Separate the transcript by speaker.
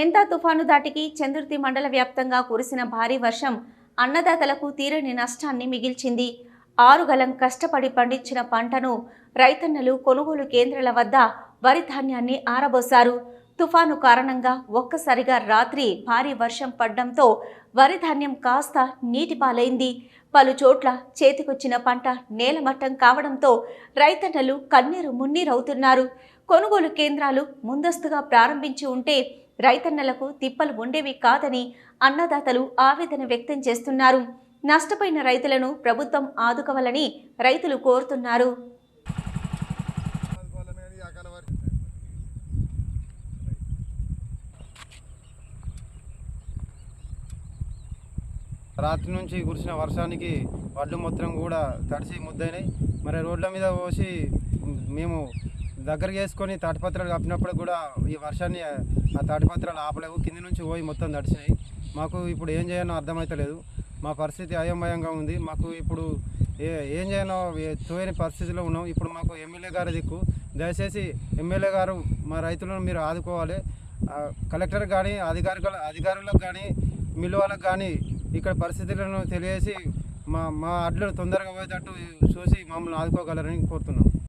Speaker 1: మెంతా తుఫాను దాటికి చంద్రుతి మండల వ్యాప్తంగా కురిసిన భారీ వర్షం అన్నదాతలకు తీరని నష్టాన్ని మిగిల్చింది. ఆరుగలం కష్టపడి పండించిన పంటను రైతన్నలు కొనుగోలు కేంద్రాల వద్ద వరి ధాన్యాన్ని ఆరబోశారు. తుఫాను కారణంగా ఒక్కసారిగా రాత్రి భారీ వర్షం పడడంతో వరి ధాన్యం కాస్త నీటిపాలైంది. పలు చోట్ల చేతికొచ్చిన పంట నేలమట్టం కావడంతో రైతన్నలు కన్నీరు మున్నీరవుతున్నారు. కొనుగోలు కేంద్రాలు ముందస్తుగా ప్రారంభించి ఉంటే రైతన్నలకు తిప్పలు ఉండేవి కాదని అన్నదాతలు ఆవేదన వ్యక్తం చేస్తున్నారు. నష్టపోయిన రైతులను ప్రభుత్వం ఆదుకోవాలని రైతులు కోరుతున్నారు.
Speaker 2: రాత్రి నుంచి కురిసిన వర్షానికి వడ్లు మొత్తం కూడా తడిసి ముద్దయినాయి మరి రోడ్ల మీద పోసి మేము దగ్గరికి వేసుకొని తాటిపత్రాలు కప్పినప్పుడు కూడా ఈ వర్షాన్ని ఆ తాటిపత్రాలు ఆపలేవు. కింది నుంచి పోయి మొత్తం తడిసినాయి. మాకు ఇప్పుడు ఏం చేయాలో అర్థమవుతలేదు మా పరిస్థితి అయోమయంగా ఉంది. మాకు ఇప్పుడు ఏ ఏం చేయాలో తోయని పరిస్థితిలో ఉన్నాం. ఇప్పుడు మాకు ఎమ్మెల్యే గారు దిక్కు. దయచేసి ఎమ్మెల్యే గారు మా రైతులను మీరు ఆదుకోవాలి. ఆ, కలెక్టర్ కానీ అధికారుల అధికారులకు కానీ మిల్లు వాళ్ళకు కానీ ఇక్కడ పరిస్థితులను తెలియజేసి మా మా అడ్లు తొందరగా పోయేటట్టు చూసి మమ్మల్ని ఆదుకోగలరని కోరుతున్నాం.